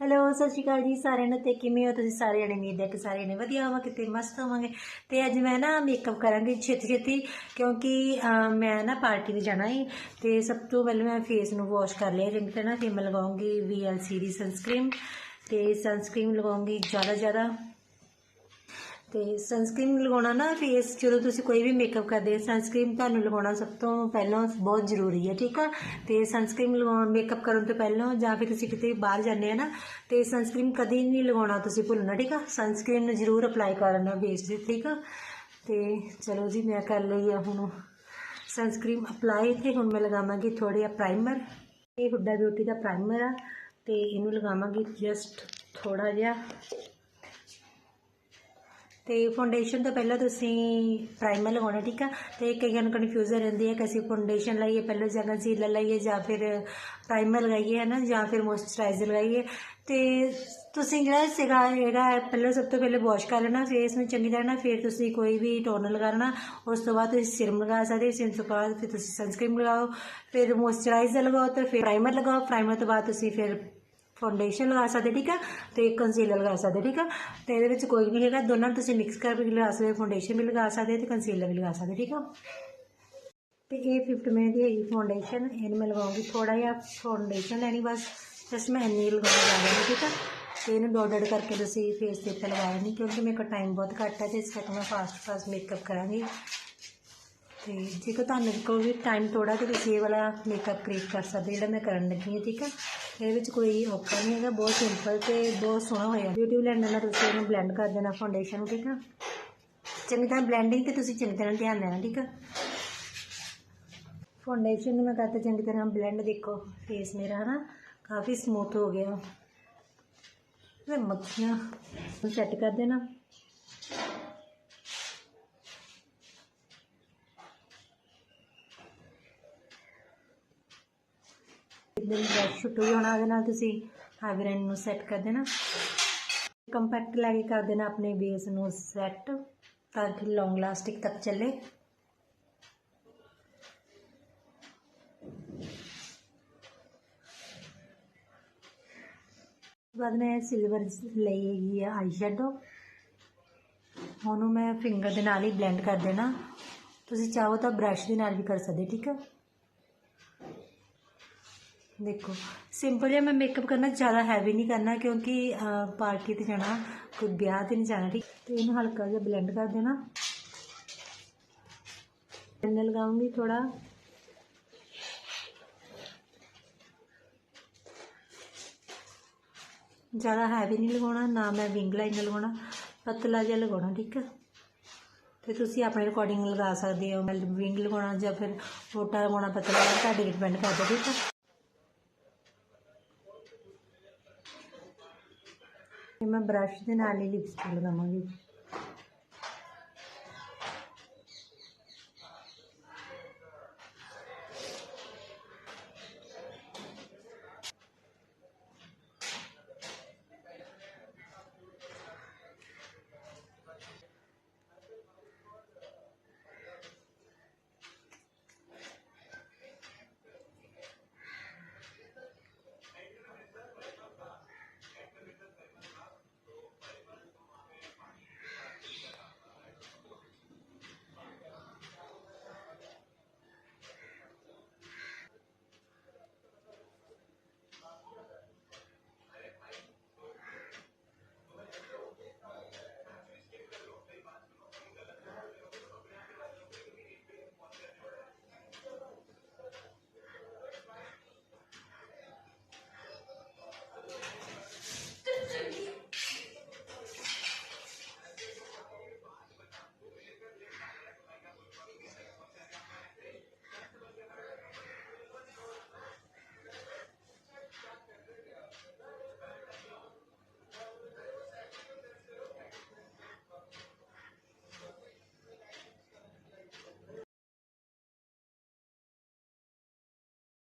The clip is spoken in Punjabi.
ਹੈਲੋ ਸਤਿ ਸ਼੍ਰੀ ਅਕਾਲ ਜੀ ਸਾਰਿਆਂ ਨੂੰ ਤੇ ਕਿਵੇਂ ਹੋ ਤੁਸੀਂ ਸਾਰੇ ਜਣੇ? ਉਮੀਦ ਹੈ ਕਿ ਸਾਰੇ ਜਣੇ ਵਧੀਆ ਹੋਵਾਂ ਕਿਤੇ ਮਸਤ ਹੋਵਾਂਗੇ। ਤੇ ਅੱਜ ਮੈਂ ਨਾ ਮੇਕਅਪ ਕਰਾਂਗੀ ਛੇਤੀ ਛੇਤੀ ਕਿਉਂਕਿ ਮੈਂ ਨਾ ਪਾਰਟੀ ਤੇ ਜਾਣਾ ਹੈ ਤੇ ਸਭ ਤੋਂ ਪਹਿਲਾਂ ਮੈਂ ਫੇਸ ਨੂੰ ਵਾਸ਼ ਕਰ ਲਿਆ। ਚੰਗੀ ਤਰ੍ਹਾਂ ਫਿਰ ਮੈਂ ਲਗਾਉਂਗੀ VLC ਦੀ ਸਨਸਕ੍ਰੀਨ ਤੇ ਸਨਸਕ੍ਰੀਨ ਲਗਾਉਂਗੀ ਜ਼ਿਆਦਾ ਜ਼ਿਆਦਾ। ਤੇ ਸਨਸਕ੍ਰੀਨ ਲਗਾਉਣਾ ਨਾ ਫੇਸ ਜਦੋਂ ਤੁਸੀਂ ਕੋਈ ਵੀ ਮੇਕਅਪ ਕਰਦੇ ਹੋ ਸਨਸਕ੍ਰੀਨ ਤੁਹਾਨੂੰ ਲਗਾਉਣਾ ਸਭ ਤੋਂ ਪਹਿਲਾਂ ਬਹੁਤ ਜ਼ਰੂਰੀ ਹੈ, ਠੀਕ ਆ? ਤੇ ਸਨਸਕ੍ਰੀਨ ਲਗਾਉਣ ਮੇਕਅਪ ਕਰਨ ਤੋਂ ਪਹਿਲਾਂ ਜਾਂ ਫਿਰ ਤੁਸੀਂ ਕਿਤੇ ਬਾਹਰ ਜਾਂਦੇ ਆ ਨਾ, ਤੇ ਸਨਸਕ੍ਰੀਨ ਕਦੀ ਨਹੀਂ ਲਗਾਉਣਾ ਤੁਸੀਂ ਭੁੱਲਣਾ, ਠੀਕ ਆ? ਸਨਸਕ੍ਰੀਨ ਨੂੰ ਜ਼ਰੂਰ ਅਪਲਾਈ ਕਰਨਾ ਫੇਸ ਤੇ, ਠੀਕ ਆ? ਤੇ ਚਲੋ ਜੀ, ਮੈਂ ਕਰ ਲਈ ਆ ਹੁਣ ਸਨਸਕ੍ਰੀਨ ਅਪਲਾਈ ਤੇ ਹੁਣ ਮੈਂ ਲਗਾਵਾਂਗੀ ਥੋੜ੍ਹਾ ਜਿਹਾ ਪ੍ਰਾਈਮਰ ਇਹ ਹੁੱਡਾ ਬਿਊਟੀ ਦਾ ਪ੍ਰਾਈਮਰ ਆ, ਤੇ ਇਹਨੂੰ ਲਗਾਵਾਂਗੀ ਜਸਟ ਥੋੜਾ ਜਿਹਾ। ਤੇ ਫਾਊਂਡੇਸ਼ਨ ਤੋਂ ਪਹਿਲਾਂ ਤੁਸੀਂ ਪ੍ਰਾਈਮਰ ਲਗਾਉਣਾ, ਠੀਕ ਆ? ਤੇ ਕਈਆਂ ਨੂੰ ਕਨਫਿਊਜ਼ਨ ਰਹਿੰਦੀ ਹੈ ਕਿ ਅਸੀਂ ਫਾਊਂਡੇਸ਼ਨ ਲਾਈਏ, ਪਹਿਲਾਂ ਜਾਂ ਕੰਸੀਲਰ ਲਾਈਏ, ਜਾਂ ਫਿਰ ਪ੍ਰਾਈਮਰ ਲਗਾਈਏ ਹੈ ਨਾ ਜਾਂ ਫਿਰ ਮੋਇਸਚਰਾਈਜ਼ਰ ਲਗਾਈਏ। ਤੇ ਤੁਸੀਂ ਜਿਹੜਾ ਸਿਗਾ ਜਿਹੜਾ ਪਹਿਲਾਂ ਸਭ ਤੋਂ ਪਹਿਲੇ ਵਾਸ਼ ਕਰ ਲੈਣਾ ਫੇਸ ਨੂੰ ਚੰਗੀ ਤਰ੍ਹਾਂ ਨਾ ਫਿਰ ਤੁਸੀਂ ਕੋਈ ਵੀ ਟੋਨਰ ਲਗਾਉਣਾ, ਉਸ ਤੋਂ ਬਾਅਦ ਤੁਸੀਂ ਸਿਰਮ ਲਗਾ ਸਕਦੇ ਹੋ ਸਿਰਮ ਤੋਂ ਬਾਅਦ ਫਿਰ ਤੁਸੀਂ ਸਨਸਕ੍ਰੀਨ ਲਗਾਓ, ਫਿਰ ਮੋਇਸਚਰਾਈਜ਼ਰ ਲਗਾਓ ਤੇ ਫਿਰ ਪ੍ਰਾਈਮਰ ਲਗਾਓ। ਪ੍ਰਾਈਮਰ ਤੋਂ ਬਾਅਦ ਤੁਸੀਂ ਫਿਰ ਫਾਊਂਡੇਸ਼ਨ ਲਗਾ ਸਕਦੇ, ਠੀਕ ਆ? ਤੇ ਕੰਸੀਲਰ ਲਗਾ ਸਕਦੇ, ਠੀਕ ਆ? ਤੇ ਇਹਦੇ ਵਿੱਚ ਕੋਈ ਵੀ ਹੈਗਾ, ਦੋਨਾਂ ਨੂੰ ਤੁਸੀਂ ਮਿਕਸ ਕਰਕੇ ਵੀ ਲਗਾ ਸਕਦੇ ਫਾਊਂਡੇਸ਼ਨ ਵੀ ਲਗਾ ਸਕਦੇ ਤੇ ਕੰਸੀਲਰ ਵੀ ਲਗਾ ਸਕਦੇ, ਠੀਕ ਆ? ਤੇ ਇਹ 50 ਮਿੰਟ ਦੀ ਹੈਗੀ ਫਾਊਂਡੇਸ਼ਨ ਇਹਨੂੰ ਮੈਂ ਲਗਾਉਂਗੀ ਥੋੜਾ ਜਿਹਾ ਫਾਊਂਡੇਸ਼ਨ ਲੈਣੀ ਬਸ ਬਸ ਮੈਂ ਇੰਨੀ ਲਗਾਉਣੀ ਜਾਂਦੀ ਠੀਕ ਆ? ਤੇ ਇਹਨੂੰ ਡੋਟ ਡੋਟ ਕਰਕੇ ਤੁਸੀਂ ਫੇਸ ਤੇ ਉੱਤੇ ਲਗਾਇਆ ਨਹੀਂ ਕਿਉਂਕਿ ਮੇਰੇ ਕੋਲ ਟਾਈਮ ਬਹੁਤ ਘੱਟ ਹੈ ਤੇ ਇਸ ਕਰਕੇ ਮੈਂ ਫਾਸਟ ਫਾਸਟ ਮੇਕਅਪ ਕਰਾਂਗੀ। ਤੇ ਜੇਕਰ ਤੁਹਾਨੂੰ ਕੋਲ ਵੀ ਟਾਈਮ ਥੋੜਾ ਤੇ ਤੁਸੀਂ ਇਹ ਵਾਲਾ ਮੇਕਅਪ ਕ੍ਰੀਏਟ ਕਰ ਸਕਦੇ ਜਿਹੜਾ ਮੈਂ ਕਰਨ ਲੱਗੀ ਹਾਂ, ਠੀਕ ਆ? ਇਹਦੇ ਵਿੱਚ ਕੋਈ ਔਖਾ ਨਹੀਂ ਹੈਗਾ, ਬਹੁਤ ਸਿੰਪਲ ਤੇ ਬਹੁਤ ਸੋਹਣਾ ਹੋਇਆ। ਬਿਊਟੀ ਬਲੈਂਡਰ ਨਾਲ ਤੁਸੀਂ ਇਹਨੂੰ ਬਲੈਂਡ ਕਰ ਦੇਣਾ ਫਾਊਂਡੇਸ਼ਨ ਨੂੰ, ਠੀਕ ਆ? ਚੰਗੀ ਤਰ੍ਹਾਂ ਬਲੈਂਡਿੰਗ ਤੇ ਤੁਸੀਂ ਚੰਗੀ ਤਰ੍ਹਾਂ ਧਿਆਨ ਦੇਣਾ, ਠੀਕ ਆ? ਫਾਊਂਡੇਸ਼ਨ ਨੂੰ ਮੈਂ ਕਰਤਾ ਚੰਗੀ ਤਰ੍ਹਾਂ ਬਲੈਂਡ ਦੇਖੋ ਫੇਸ ਮੇਰਾ, ਹਨਾ? ਕਾਫੀ ਸਮੂਥ ਹੋ ਗਿਆ। ਤੇ ਮੱਖੀਆਂ ਨੂੰ ਸੈੱਟ ਕਰ ਦੇਣਾ। ਇਦਾਂ ਬ੍ਰਸ਼ ਛੁੱਟ ਵੀ ਹੋਣਾ ਉਹਦੇ ਨਾਲ ਤੁਸੀਂ ਆਈਬ੍ਰੈਂਡ ਨੂੰ ਸੈੱਟ ਕਰ ਦੇਣਾ। ਕੰਪੈਕਟ ਲੈ ਕੇ ਕਰ ਦੇਣਾ ਆਪਣੇ ਬੇਸ ਨੂੰ ਸੈੱਟ ਤਾਂ ਕਿ ਲੌਂਗ ਲਾਸਟਿਕ ਤੱਕ ਚੱਲੇ। ਬਾਅਦ ਮੈਂ ਸਿਲਵਰ ਲਈ ਹੈਗੀ ਆ ਆਈ ਸ਼ੈਡੋ ਉਹਨੂੰ ਮੈਂ ਫਿੰਗਰ ਦੇ ਨਾਲ ਹੀ ਬਲੈਂਡ ਕਰ ਦੇਣਾ। ਤੁਸੀਂ ਚਾਹੋ ਤਾਂ ਬ੍ਰਸ਼ ਦੇ ਨਾਲ ਵੀ ਕਰ ਸਕਦੇ, ਠੀਕ ਹੈ ਦੇਖੋ ਸਿੰਪਲ ਜਿਹਾ ਮੈਂ ਮੇਕਅਪ ਕਰਨਾ ਜ਼ਿਆਦਾ ਹੈਵੀ ਨਹੀਂ ਕਰਨਾ ਕਿਉਂਕਿ ਪਾਰਟੀ ਤੇ ਜਾਣਾ, ਕੋਈ ਵਿਆਹ ਤੇ ਨਹੀਂ ਜਾਣਾ, ਠੀਕ? ਤੇ ਇਹਨੂੰ ਹਲਕਾ ਜਿਹਾ ਬਲੈਂਡ ਕਰ ਦੇਣਾ। ਇਹਨੇ ਲਗਾਉਂਗੀ ਥੋੜਾ ਜ਼ਿਆਦਾ ਹੈਵੀ ਨਹੀਂ ਲਗਾਉਣਾ, ਨਾ ਮੈਂ ਵਿੰਗ ਲਾਈਨਰ ਲਗਾਉਣਾ, ਪਤਲਾ ਜਿਹਾ ਲਗਾਉਣਾ, ਠੀਕ ਹੈ? ਤੇ ਤੁਸੀਂ ਆਪਣੇ ਅਕੋਰਡਿੰਗ ਲਗਾ ਸਕਦੇ ਹੋ ਮਤਲਬ ਵਿੰਗ ਲਗਾਉਣਾ ਜਾਂ ਫਿਰ ਮੋਟਾ ਲਗਾਉਣਾ, ਪਤਲਾ ਲਗਾਉਣਾ, ਤੁਹਾਡੇ ਤੇ ਡਿਪੈਂਡ ਕਰਦਾ, ਠੀਕ ਹੈ? ਇਹ ਮੈਂ ਬ੍ਰਸ਼ ਦੇ ਨਾਲ ਹੀ ਲਿਪਸਟਿਕ ਲਗਾਵਾਂਗੀ।